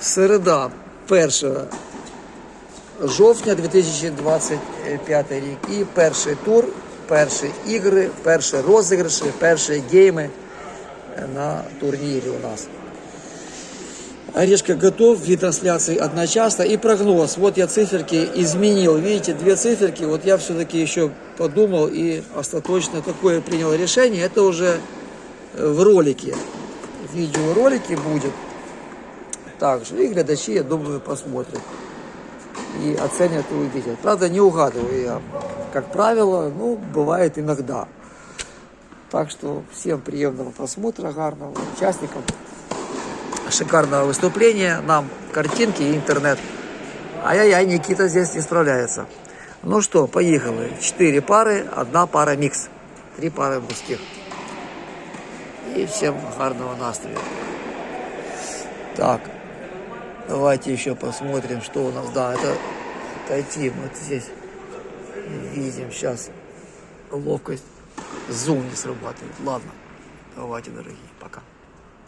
Середа, 1 жовтня 2025 рік. І перший тур, перші ігри, перші розіграші, перші гейми на турнірі у нас. Орешка готов, вид трансляции одночасно и прогноз. Вот я циферки изменил. Видите, две циферки. Вот я все-таки еще подумал и остаточно такое принял решение. Это уже э, в ролике. Видеоролике будет. Также и глядачи, я думаю, посмотрят. И оценят и увидят. Правда, не угадываю я. Как правило, ну, бывает иногда. Так что всем приемного просмотра, гарного участникам шикарного выступления, нам картинки и интернет. Ай-яй-яй, Никита здесь не справляется. Ну что, поехали. Четыре пары, одна пара микс. Три пары мужских. И всем гарного настроя. Так, давайте еще посмотрим, что у нас. Да, это отойти. Вот здесь видим сейчас ловкость. Зум не срабатывает. Ладно, давайте, дорогие, пока.